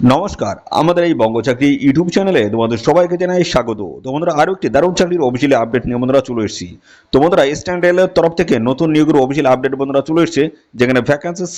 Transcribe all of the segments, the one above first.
নমস্কার, আমাদের এই বঙ্গ চাকরি ইউটিউব চ্যানেলে তোমাদের সবাইকে জানাই স্বাগত। তোমাদের আরও একটি দারুণ চাকরির অফিসিয়ালি আপডেট নিয়ে বন্ধুরা চলে এসেছি। তোমাদের স্ট্যান্ড রেলের তরফ থেকে নতুন নিয়োগের অফিসিয়াল আপডেট বন্ধুরা চলে এসেছে, যেখানে ভ্যাকান্সিস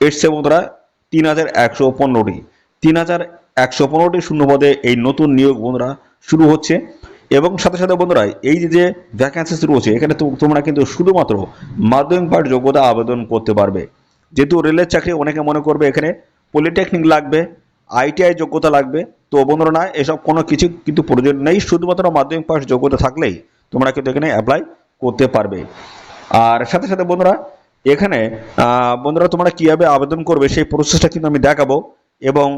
এসছে বন্ধুরা তিন হাজার একশো পনেরোটি। তিন হাজার একশো পনেরোটি শূন্য পদে এই নতুন নিয়োগ বন্ধুরা শুরু হচ্ছে। এবং সাথে সাথে বন্ধুরা, এই যে যে ভ্যাকান্সিস রয়েছে, এখানে তোমরা কিন্তু শুধুমাত্র মাধ্যমিক পাঠ যোগ্যতা আবেদন করতে পারবে। যেহেতু রেলের চাকরি অনেকে মনে করবে এখানে পলিটেকনিক লাগবে আইটিআই যোগ্যতা লাগবে। তো বন্ধুরা, এসব কোনো কিছু কিন্তু প্রয়োজন নেই। শুধুমাত্র মাধ্যমিক পাস যোগ্যতা থাকলেই তোমরা কিন্তু এখানে অ্যাপ্লাই করতে পারবে। আর সাথে সাথে বন্ধুরা, এখানে বন্ধুরা তোমরা কীভাবে আবেদন করবে সেই প্রসেসটা কিন্তু আমি দেখাবো। এবং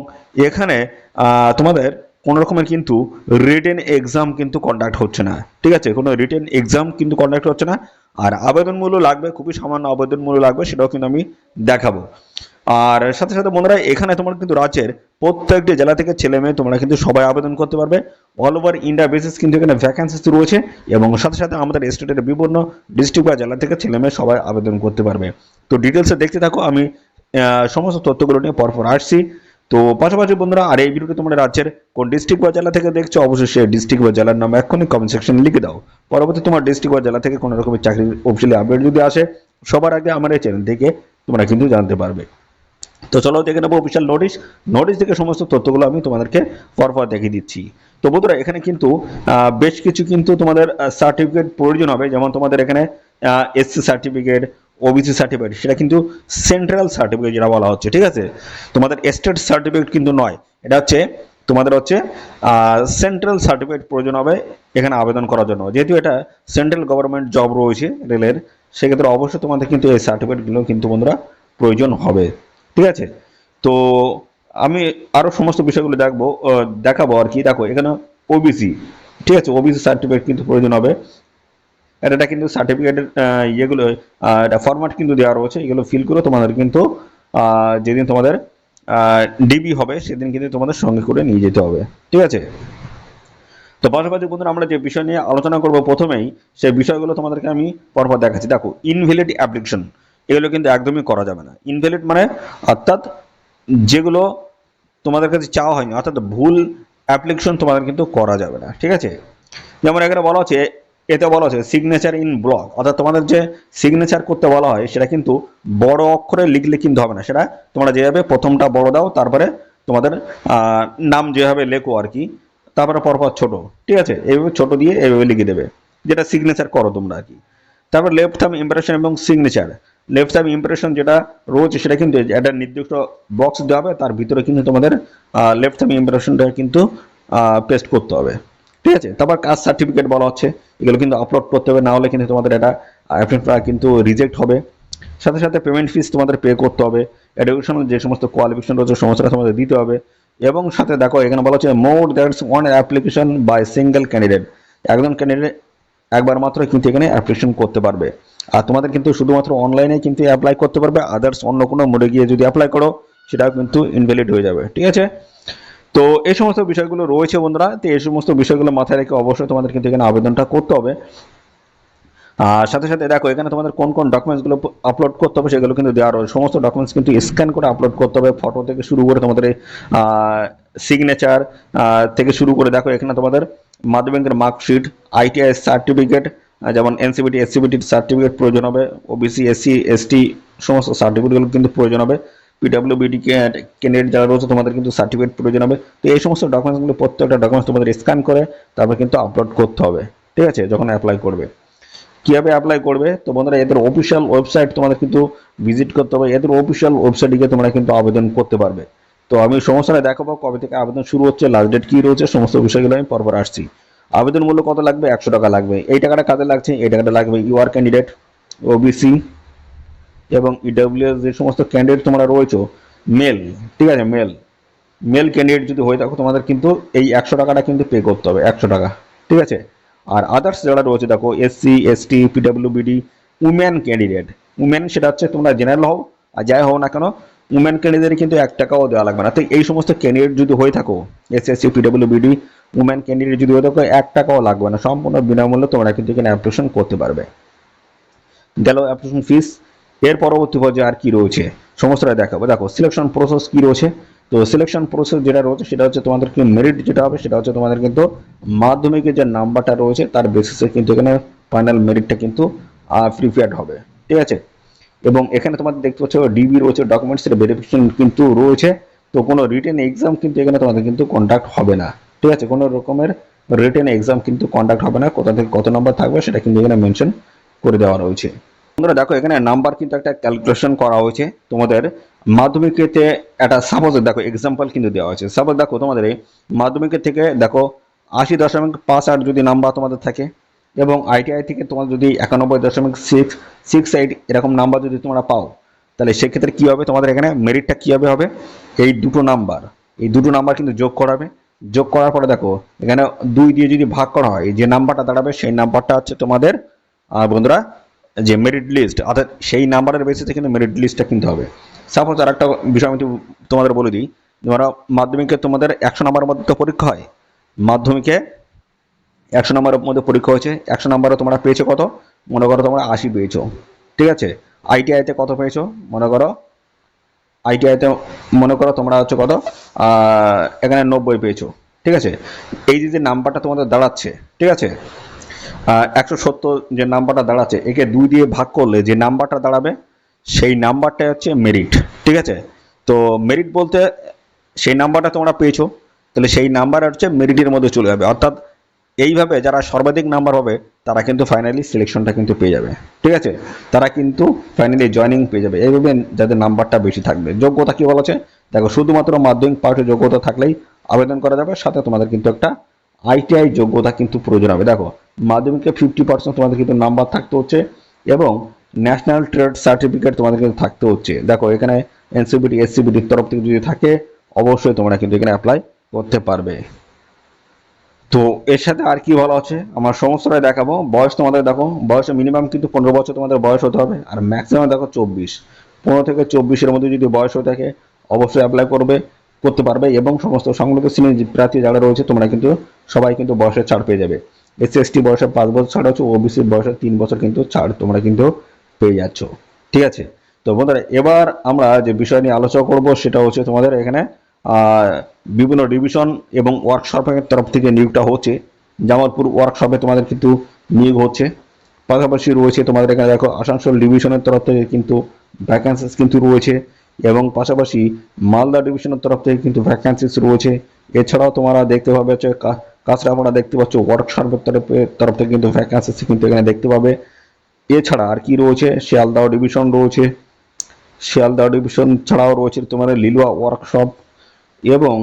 এখানে তোমাদের কোনো রকমের কিন্তু রিটেন এক্সাম কিন্তু কন্ডাক্ট হচ্ছে না। ঠিক আছে? কোনো রিটেন এক্সাম কিন্তু কন্ডাক্ট হচ্ছে না। আর আবেদন মূল্য লাগবে, খুবই সামান্য আবেদন মূল্য লাগবে, সেটাও কিন্তু আমি দেখাবো। আর সাথে সাথে বন্ধুরা, এখানে তোমার কিন্তু রাজ্যের প্রত্যেকটি জেলা থেকে ছেলে মেয়ে তোমরা কিন্তু সবাই আবেদন করতে পারবে। অল ওভার ইন্ডিয়া বেসিস কিন্তু এখানে ভ্যাকান্সিস রয়েছে এবং সাথে সাথে আমাদের স্টেটের বিভিন্ন ডিস্ট্রিক্ট বা জেলা থেকে ছেলে মেয়ে সবাই আবেদন করতে পারবে। তো ডিটেলসে দেখতে থাকো, আমি সমস্ত তথ্যগুলো নিয়ে পরপর আসছি। তো পাশাপাশি বন্ধুরা, আর এই ভিডিওটি তোমরা রাজ্যের কোন ডিস্ট্রিক্ট বা জেলা থেকে দেখছ, অবশ্যই সেই ডিস্ট্রিক্ট বা জেলার নাম এক্ষুনি কমেন্ট সেকশনে লিখে দাও। পরবর্তী তোমার ডিস্ট্রিক্ট বা জেলা থেকে কোনো রকমের চাকরির অফিসিয়ালি আপডেট যদি আসে, সবার আগে আমার এই চ্যানেল থেকে তোমরা কিন্তু জানতে পারবে। তো চলো দেখে নেব অফিসিয়াল নোটিশ নোটিশ থেকে সমস্ত তথ্যগুলো আমি তোমাদেরকে পরপর দেখিয়ে দিচ্ছি। তো বন্ধুরা, এখানে কিন্তু বেশ কিছু কিন্তু তোমাদের সার্টিফিকেট প্রয়োজন হবে। যেমন তোমাদের এখানে এসসি সার্টিফিকেট ওবিসি সার্টিফিকেট সেটা কিন্তু সেন্ট্রাল সার্টিফিকেট যেটা বলা হচ্ছে, ঠিক আছে? তোমাদের স্টেট সার্টিফিকেট কিন্তু নয়। এটা হচ্ছে, তোমাদের হচ্ছে সেন্ট্রাল সার্টিফিকেট প্রয়োজন হবে এখানে আবেদন করার জন্য। যেহেতু এটা সেন্ট্রাল গভর্নমেন্ট জব রয়েছে রেলের, সেক্ষেত্রে অবশ্যই তোমাদের কিন্তু এই সার্টিফিকেটগুলো কিন্তু বন্ধুরা প্রয়োজন হবে। ঠিক আছে? তো আমি আরও সমস্ত বিষয়গুলো দেখব দেখাবো আর কি। দেখো, এখানে ওবিসি ঠিক আছে? ওবিসি সার্টিফিকেট কিন্তু প্রয়োজন হবে। এটা কিন্তু সার্টিফিকেটের ইয়েগুলো ফরম্যাট কিন্তু দেওয়া রয়েছে। এগুলো ফিল করে তোমাদের কিন্তু যেদিন তোমাদের ডিবি হবে, সেদিন কিন্তু তোমাদের সঙ্গে করে নিয়ে যেতে হবে। ঠিক আছে? তো পাশাপাশি বন্ধুরা, আমরা যে বিষয় নিয়ে আলোচনা করব প্রথমেই, সেই বিষয়গুলো তোমাদেরকে আমি পরপর দেখাচ্ছি। দেখো ইনভ্যালিড অ্যাপ্লিকেশন এগুলো কিন্তু একদমই করা যাবে না। ইনভ্যালিড মানে অর্থাৎ যেগুলো তোমাদের কাছে চাওয়া হয়নি, অর্থাৎ ভুল অ্যাপ্লিকেশন তোমাদের কিন্তু করা যাবে না, ঠিক আছে? যেমন এখানে বলা হচ্ছে, এতে বলা হচ্ছে সিগনেচার ইন ব্লক অর্থাৎ তোমাদের যে সিগনেচার করতে বলা হয়, সেটা কিন্তু বড় অক্ষরে লিখলে কিন্তু হবে না, সেটা তোমরা যেভাবে প্রথমটা বড় দাও, তারপরে তোমাদের নাম যেভাবে লেখো আর কি, তারপরে পরপর ছোট, ঠিক আছে? এইভাবে ছোট দিয়ে এইভাবে লিখে দেবে, যেটা সিগনেচার করো তোমরা আর কি। তারপর লেফট থাম ইমপ্রেশন এবং সিগনেচার লেফট থাম ইমপ্রেশন যেটা রয়েছে, সেটা কিন্তু একটা নির্দিষ্ট বক্স দেওয়া হবে, তার ভিতরে কিন্তু তোমাদের লেফট থাম ইমপ্রেশনটা কিন্তু পেস্ট করতে হবে। ঠিক আছে? তারপর কাস্ট সার্টিফিকেট বলা হচ্ছে। এগুলো কিন্তু আপলোড করতে হবে, না হলে কিন্তু তোমাদের এটা অ্যাপ্লিকেশনটা কিন্তু রিজেক্ট হবে। সাথে সাথে পেমেন্ট ফিস তোমাদের পে করতে হবে। এডুকেশনাল যে সমস্ত কোয়ালিফিকেশন রয়েছে সমস্তটা তোমাদের দিতে হবে। এবং সাথে দেখো, এখানে বলা হচ্ছে more than one application by single candidate একজন ক্যান্ডিডেট একবার মাত্র কিন্তু এখানে অ্যাপ্লিকেশন করতে পারবে। আর তোমাদের কিন্তু শুধুমাত্র অনলাইনে কিন্তু অ্যাপ্লাই করতে পারবে আদার্স অন্য কোনো মোডে গিয়ে যদি অ্যাপ্লাই করো, সেটাও কিন্তু ইনভ্যালিড হয়ে যাবে, ঠিক আছে? তো এই সমস্ত বিষয়গুলো রয়েছে বন্ধুরা, তো এই সমস্ত বিষয়গুলো মাথায় রেখে অবশ্যই তোমাদের কিন্তু এখানে আবেদনটা করতে হবে। আর সাথে সাথে দেখো, এখানে তোমাদের কোন কোন ডকুমেন্টসগুলো আপলোড করতে হবে সেগুলো কিন্তু দেওয়া রয়েছে। সমস্ত ডকুমেন্টস কিন্তু স্ক্যান করে আপলোড করতে হবে ফটো থেকে শুরু করে তোমাদের সিগনেচার থেকে শুরু করে দেখো এখানে তোমাদের, মাধ্যমিকের মার্কশিট আইটিআই সার্টিফিকেট যেমন এনসিবিটি এসসিবিটির সার্টিফিকেট প্রয়োজন হবে ওবিসি এসসি এসটি সমস্ত সার্টিফিকেটগুলো কিন্তু প্রয়োজন হবে। পিডাব্লিউবিডি ক্যান্ডিডেট যারা রয়েছে তোমাদের কিন্তু সার্টিফিকেট প্রয়োজন হবে। তো এই সমস্ত ডকুমেন্টসগুলো প্রত্যেকটা ডকুমেন্টস তোমাদের স্ক্যান করে তারপর কিন্তু আপলোড করতে হবে। ঠিক আছে? যখন অ্যাপ্লাই করবে। কীভাবে অ্যাপ্লাই করবে? তো বন্ধুরা, এদের অফিসিয়াল ওয়েবসাইট তোমাদের কিন্তু ভিজিট করতে হবে। এদের অফিসিয়াল ওয়েবসাইটে গিয়ে তোমরা কিন্তু আবেদন করতে পারবে। তো আমি সমস্যাটা দেখাবো, কবে থেকে আবেদন শুরু হচ্ছে লাস্ট ডেট কী রয়েছে, সমস্ত বিষয়গুলো আমি পরপর আসছি। আবেদন মূল্য কত লাগবে? একশো টাকা লাগবে। এই টাকাটা কাজে লাগছে? এই টাকাটা লাগবে ইউআর ক্যান্ডিডেট ওবিসি এবং ইডব্লিউ যে সমস্ত ক্যান্ডিডেট তোমরা রয়েছো মেল ঠিক আছে মেল মেল ক্যান্ডিডেট যদি হয়ে থাকো, তোমাদের কিন্তু এই একশো টাকাটা কিন্তু পে করতে হবে, একশো টাকা, ঠিক আছে? আর আদার্স যারা রয়েছে, দেখো SC ST পিডাব্লিউবিডি women candidate women সেটা হচ্ছে তোমরা জেনারেল হও, আর যাই হও না কেন উমেন ক্যান্ডিডেট কিন্তু এক টাকাও দেওয়া লাগবে না। তো এই সমস্ত ক্যান্ডিডেট যদি হয়ে থাকো এসএসসি পিডাব্লিউবিডি উমেন ক্যান্ডিডেট যদি হয়ে থাকো, এক টাকাও লাগবে না। সম্পূর্ণ বিনামূল্যে তোমরা কিন্তু এখানে অ্যাপ্লিকেশন করতে পারবে। গেল অ্যাপ্লিকেশন ফিস এর পরবর্তী পর্যায়ে আর কি রয়েছে? সমস্তটা দেখাবো। দেখো সিলেকশন প্রসেস কি রয়েছে? তো সিলেকশন প্রসেস যেটা রয়েছে, সেটা হচ্ছে তোমাদের কি মেরিট যেটা হবে, সেটা হচ্ছে তোমাদের কিন্তু মাধ্যমিকের যে নাম্বারটা রয়েছে, তার বেসিসে কিন্তু এখানে ফাইনাল মেরিটটা কিন্তু প্রিপেয়ার্ড হবে। ঠিক আছে? এবং এখানে তোমাদের দেখতে পাচ্ছ ডিবি রয়েছে ডকুমেন্টসের ভেরিফিকেশন কিন্তু রয়েছে। তো কোনো রিটেন এক্সাম কিন্তু এখানে তোমাদের কিন্তু কন্ডাক্ট হবে না। ঠিক আছে? কোনো রকমের রিটেন এক্সাম কিন্তু কন্ডাক্ট হবে না। কোথা থেকে কত নাম্বার থাকবে সেটা কিন্তু এখানে মেনশন করে দেওয়া রয়েছে। তোমরা দেখো, এখানে নাম্বার কিন্তু একটা ক্যালকুলেশন করা হয়েছে তোমাদের। মাধ্যমিকেতে একটা সাপোজ দেখো এক্সাম্পল কিন্তু দেওয়া হয়েছে। সাপোজ দেখো, তোমাদের মাধ্যমিকের থেকে দেখো, আশি দশমিক পাঁচ আট যদি নাম্বার তোমাদের থাকে এবং আইটিআই থেকে তোমার যদি একানব্বই দশমিক সিক্স সিক্স এইট এরকম নাম্বার যদি তোমরা পাও, তাহলে সেক্ষেত্রে কী হবে? তোমাদের এখানে মেরিটটা কীভাবে হবে? এই দুটো নাম্বার এই দুটো নাম্বার কিন্তু যোগ করাবে। যোগ করার পরে দেখো, এখানে দুই দিয়ে যদি ভাগ করা হয় যে নাম্বারটা দাঁড়াবে, সেই নাম্বারটা হচ্ছে তোমাদের বন্ধুরা, যে মেরিট লিস্ট অর্থাৎ সেই নাম্বারের বেসিসে কিন্তু মেরিট লিস্টটা কিনতে হবে। সাপোজ আর একটা বিষয় আমি তোমাদের বলে দিই, ধরো মাধ্যমিকে তোমাদের একশো নাম্বারের মধ্যে পরীক্ষা হয়, মাধ্যমিকে একশো নম্বরের মধ্যে পরীক্ষা হয়েছে, একশো নম্বরে তোমরা পেয়েছ কত? মনে করো তোমরা আশি পেয়েছ। ঠিক আছে? আইটিআইতে কত পেয়েছ? মনে করো আইটিআইতে মনে করো তোমরা হচ্ছে কত? এখানে নব্বই পেয়েছ। ঠিক আছে? এই যে নাম্বারটা তোমাদের দাঁড়াচ্ছে, ঠিক আছে? একশো সত্তর যে নাম্বারটা দাঁড়াচ্ছে, একে দুই দিয়ে ভাগ করলে যে নাম্বারটা দাঁড়াবে, সেই নাম্বারটা হচ্ছে মেরিট ঠিক আছে? তো মেরিট বলতে সেই নাম্বারটা তোমরা পেয়েছ, তাহলে সেই নাম্বার হচ্ছে মেরিটের মধ্যে চলে যাবে। অর্থাৎ এইভাবে যারা সর্বাধিক নাম্বার হবে তারা কিন্তু ফাইনালি সিলেকশনটা কিন্তু পেয়ে যাবে। ঠিক আছে? তারা কিন্তু ফাইনালি জয়নিং পেয়ে যাবে। এইভাবে যাদের নাম্বারটা বেশি থাকবে। যোগ্যতা কি বলা আছে দেখো, শুধুমাত্র মাধ্যমিক পাঠে যোগ্যতা থাকলেই আবেদন করা যাবে, সাথে তোমাদের কিন্তু একটা আইটিআই যোগ্যতা কিন্তু প্রয়োজন হবে। দেখো, মাধ্যমিকে ফিফটি পার্সেন্ট তোমাদের কিন্তু নাম্বার থাকতে হচ্ছে এবং ন্যাশনাল ট্রেড সার্টিফিকেট তোমাদের কিন্তু থাকতে হচ্ছে। দেখো, এখানে এনসিবিটি এসসিবিটির তরফ থেকে যদি থাকে, অবশ্যই তোমরা কিন্তু এখানে অ্যাপ্লাই করতে পারবে। তো এর সাথে আর কি ভালো আছে? আমার সমস্তটাই দেখাবো। বয়স তোমাদের দেখো বয়সে মিনিমাম কিন্তু পনেরো বছর তোমাদের বয়স হতে হবে, আর ম্যাক্সিমাম দেখো চব্বিশ। পনেরো থেকে চব্বিশের মধ্যে যদি বয়স হয়ে থাকে, অবশ্যই অ্যাপ্লাই করবে, করতে পারবে এবং সমস্ত সংগঠিত শ্রেণির প্রার্থী যারা রয়েছে, তোমরা কিন্তু সবাই কিন্তু বয়সের ছাড় পেয়ে যাবে। এসসি এসটি বয়সে পাঁচ বছর ছাড় হচ্ছে ওবিসির বয়সে তিন বছর কিন্তু ছাড় তোমরা কিন্তু পেয়ে যাচ্ছ। ঠিক আছে? তো বন্ধুরা, এবার আমরা যে বিষয় নিয়ে আলোচনা করব, সেটা হচ্ছে তোমাদের এখানে বিভিন্ন ডিভিশন এবং ওয়ার্কশপের তরফ থেকে নিয়োগটা হচ্ছে। জামালপুর ওয়ার্কশপে তোমাদের কিন্তু নিয়োগ হচ্ছে। পাশাপাশি রয়েছে তোমাদের এখানে দেখো আসানসোল ডিভিশনের তরফ থেকে কিন্তু ভ্যাকান্সিস কিন্তু রয়েছে এবং পাশাপাশি মালদা ডিভিশনের তরফ থেকে কিন্তু ভ্যাকান্সিস রয়েছে। এছাড়াও তোমরা দেখতে পাবে হচ্ছে কাঁচরাপাড়া দেখতে পাচ্ছ, ওয়ার্কশপের তরফে তরফ থেকে কিন্তু ভ্যাকান্সিস কিন্তু এখানে দেখতে পাবে। এছাড়া আর কি রয়েছে? শিয়ালদাহ ডিভিশন রয়েছে। শিয়ালদাহ ডিভিশন ছাড়াও রয়েছে তোমাদের লিলুয়া ওয়ার্কশপ এবং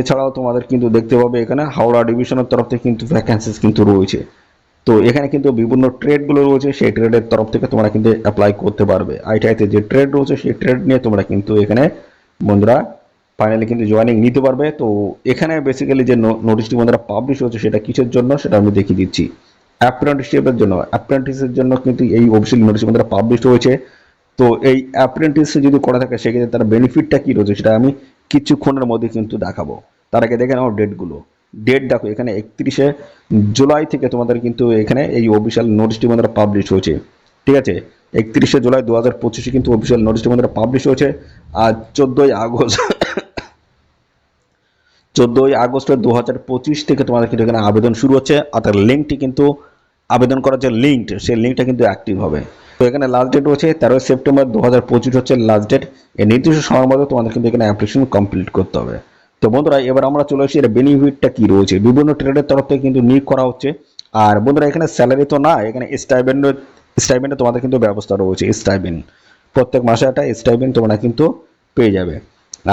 এছাড়াও তোমাদের কিন্তু দেখতে পাবে এখানে হাওড়া ডিভিশনের তরফ থেকে কিন্তু ভ্যাকেন্সিস কিন্তু রয়েছে। তো এখানে কিন্তু বিভিন্ন ট্রেডগুলো রয়েছে, সেই ট্রেডের তরফ থেকে তোমরা কিন্তু অ্যাপ্লাই করতে পারবে। আইটিআইতে যে ট্রেড রয়েছে, সেই ট্রেড নিয়ে তোমরা কিন্তু এখানে বন্ধুরা ফাইনালি কিন্তু জয়েনিং নিতে পারবে। তো এখানে বেসিক্যালি যে নোটিশটি বন্ধুরা পাবলিশ হচ্ছে সেটা কিসের জন্য, সেটা আমি দেখিয়ে দিচ্ছি। অ্যাপ্রেন্টিসশিপের জন্য অ্যাপ্রেন্টিসের জন্য কিন্তু এই অফিসিয়াল নোটিশ বন্ধুরা পাবলিশ হয়েছে। তো এই অ্যাপ্রেন্টিস যদি করা থাকে, সেক্ষেত্রে তার বেনিফিটটা কী রয়েছে, সেটা আমি কিছুক্ষণের মধ্যে কিন্তু দেখাবো। তার আগে দেখে নাও ডেটগুলো। ডেট দেখো, এখানে একত্রিশে জুলাই থেকে তোমাদের কিন্তু এখানে এই অফিসিয়াল নোটিশটি আমাদের পাবলিশ হয়েছে। ঠিক আছে? একত্রিশে জুলাই দু হাজার পঁচিশে কিন্তু অফিসিয়াল নোটিশটি আমাদের পাবলিশ হয়েছে। আর চোদ্দোই আগস্ট চোদ্দোই আগস্ট দু হাজার পঁচিশ থেকে তোমাদের কিন্তু এখানে আবেদন শুরু হচ্ছে। আর তার লিঙ্কটি কিন্তু, আবেদন করার যে লিঙ্ক সেই লিঙ্কটা কিন্তু অ্যাক্টিভ হবে। তো এখানে লাস্ট ডেট রয়েছে তেরোই সেপ্টেম্বর দু হাজার পঁচিশ হচ্ছে লাস্ট ডেট এই নির্দিষ্ট সময়ের মধ্যে তোমাদের কিন্তু এখানে অ্যাপ্লিকেশন কমপ্লিট করতে হবে। তো বন্ধুরা, এবার আমরা চলে আসি, এর বেনিফিটটা কি রয়েছে? বিভিন্ন ট্রেডের তরফ থেকে কিন্তু নিয়োগ করা হচ্ছে। আর বন্ধুরা, এখানে স্যালারি তো না এখানে স্টাইবেন্ড স্টাইবেন্ডে তোমাদের কিন্তু ব্যবস্থা রয়েছে স্টাইবেন্ড প্রত্যেক মাসে একটা স্টাইবেন্ড তোমরা কিন্তু পেয়ে যাবে।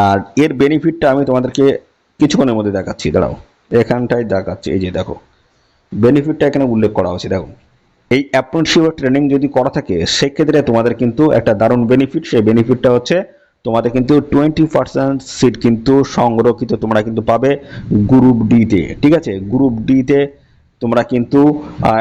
আর এর বেনিফিটটা আমি তোমাদেরকে কিছুক্ষণের মধ্যে দেখাচ্ছি, দাঁড়াও। এখানটায় দেখাচ্ছি, এই যে দেখো। বেনিফিটটা এখানে উল্লেখ করা হয়েছে, দেখো। এই অ্যাপ্রেন্টিসশিপ ট্রেনিং যদি করা থাকে, সেক্ষেত্রে তোমাদের কিন্তু একটা দারুণ বেনিফিট সেই বেনিফিটটা হচ্ছে তোমাদের কিন্তু টোয়েন্টি পার্সেন্ট সিট কিন্তু সংরক্ষিত তোমরা কিন্তু পাবে গ্রুপ ডিতে ঠিক আছে? গ্রুপ ডিতে তোমরা কিন্তু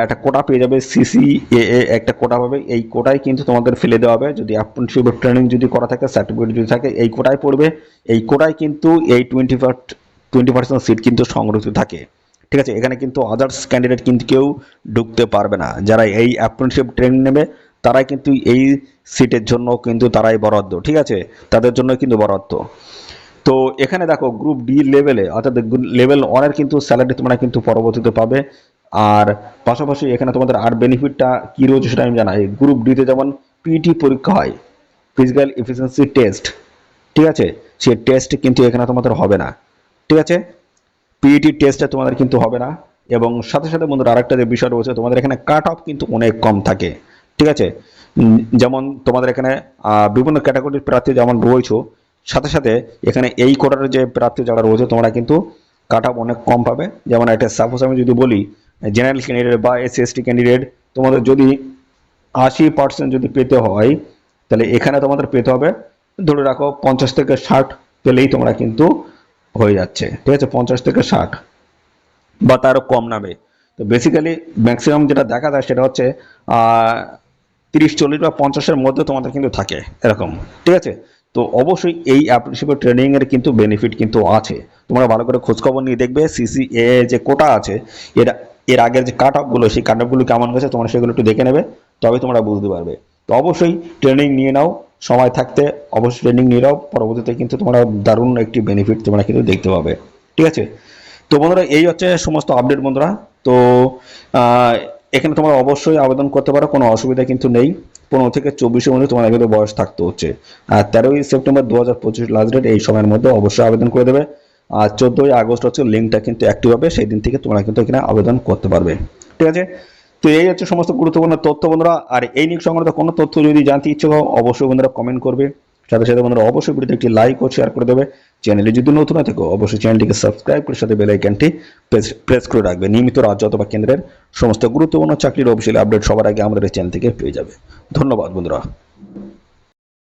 একটা কোটা পেয়ে যাবে সিসি এ একটা কোটা পাবে। এই কোটায় কিন্তু তোমাদের ফেলে দেওয়া হবে। যদি অ্যাপ্রেন্টিসশিপ ট্রেনিং যদি করা থাকে সার্টিফিকেট যদি থাকে, এই কোটায় পড়বে। এই কোটায় কিন্তু এই টোয়েন্টি টোয়েন্টি পার্সেন্ট সিট কিন্তু সংরক্ষিত থাকে। ঠিক আছে, এখানে কিন্তু আদার্স ক্যান্ডিডেট কিন্তু কেউ ঢুকতে পারবে না। যারা এই অ্যাপ্রেন্টিসশিপ ট্রেনিং নেবে, তারাই কিন্তু এই সিটের জন্য কিন্তু তারাই বরাদ্দ, ঠিক আছে? তাদের জন্য কিন্তু বরাদ্দ। তো এখানে দেখো গ্রুপ ডি লেভেলে অর্থাৎ লেভেল ওয়ানের কিন্তু স্যালারি তোমরা কিন্তু পরবর্তীতে পাবে। আর পাশাপাশি এখানে তোমাদের আর বেনিফিটটা কী রয়েছে সেটা আমি জানাই। গ্রুপ ডিতে যেমন পিটি পরীক্ষা হয় ফিজিক্যাল এফিসিয়েন্সি টেস্ট ঠিক আছে? সেই টেস্ট কিন্তু এখানে তোমাদের হবে না, ঠিক আছে? পিইটি টেস্টে তোমাদের কিন্তু হবে না। এবং সাথে সাথে বন্ধুরা, আরেকটা যে বিষয় রয়েছে, তোমাদের এখানে কাট অফ কিন্তু অনেক কম থাকে। ঠিক আছে? যেমন তোমাদের এখানে বিভিন্ন ক্যাটাগরির প্রার্থী যেমন রয়েছে, সাথে সাথে এখানে এই কোটার যে প্রার্থী যারা রয়েছে, তোমরা কিন্তু কাট অফ অনেক কম পাবে। যেমন একটা সাপোজ আমি যদি বলি জেনারেল ক্যান্ডিডেট বা এস এসটি ক্যান্ডিডেট তোমাদের যদি আশি পার্সেন্ট যদি পেতে হয়, তাহলে এখানে তোমাদের পেতে হবে, ধরে রাখো পঞ্চাশ থেকে ষাট পেলেই তোমরা কিন্তু হয়ে যাচ্ছে। ঠিক আছে, পঞ্চাশ থেকে ষাট। বা তারও কম নামে। তো বেসিক্যালি ম্যাক্সিমাম যেটা দেখা যায় সেটা হচ্ছে তিরিশ, চল্লিশ বা পঞ্চাশের মধ্যে তোমাদের কিন্তু থাকে, এরকম। ঠিক আছে? তো অবশ্যই এই অ্যাপ্রেন্টিসশিপের ট্রেনিং এর কিন্তু বেনিফিট কিন্তু আছে। তোমরা ভালো করে খোঁজখবর নিয়ে দেখবে সিসি এ যে কোটা আছে, এর এর আগের যে কাট অফগুলো সেই কাট অফগুলো কেমন গেছে তোমরা সেগুলো একটু দেখে নেবে তবে তোমরা বুঝতে পারবে। তো অবশ্যই ট্রেনিং নিয়ে নাও সময় থাকতে অবশ্যই ট্রেনিং নিয়ে নাও, পরবর্তীতে কিন্তু তোমরা দারুণ একটি বেনিফিট তোমরা কিন্তু দেখতে পাবে। ঠিক আছে? তো বন্ধুরা, এই হচ্ছে সমস্ত আপডেট বন্ধুরা। তো এখানে তোমরা অবশ্যই আবেদন করতে পারো, কোনো অসুবিধা কিন্তু নেই। পনেরো থেকে চব্বিশের মধ্যে তোমার কিন্তু বয়স থাকতে হচ্ছে। আর তেরোই সেপ্টেম্বর দু হাজার পঁচিশ লাস্ট ডেট এই সময়ের মধ্যে অবশ্যই আবেদন করে দেবে। আর চোদ্দোই আগস্ট হচ্ছে লিঙ্কটা কিন্তু অ্যাক্টিভ হবে, সেই দিন থেকে তোমরা কিন্তু এখানে আবেদন করতে পারবে। ঠিক আছে? তো এই হচ্ছে সমস্ত গুরুত্বপূর্ণ তথ্য বন্ধুরা। আর এই নিয়ে সংক্রান্ত কোনো তথ্য যদি জানতে ইচ্ছুক হও, অবশ্যই বন্ধুরা কমেন্ট করবে। সাথে সাথে বন্ধুরা অবশ্যই ভিডিওতে একটি লাইক ও শেয়ার করে দেবে। চ্যানেলে যদি নতুন হয়ে থাকো, অবশ্যই চ্যানেলটিকে সাবস্ক্রাইব করে সাথে বেল আইকনটি প্রেস করে রাখবে। নিয়মিত রাজ্য অথবা কেন্দ্রের সমস্ত গুরুত্বপূর্ণ চাকরির অফিসিয়াল আপডেট সবার আগে আমাদের চ্যানেল থেকে পেয়ে যাবে। ধন্যবাদ বন্ধুরা।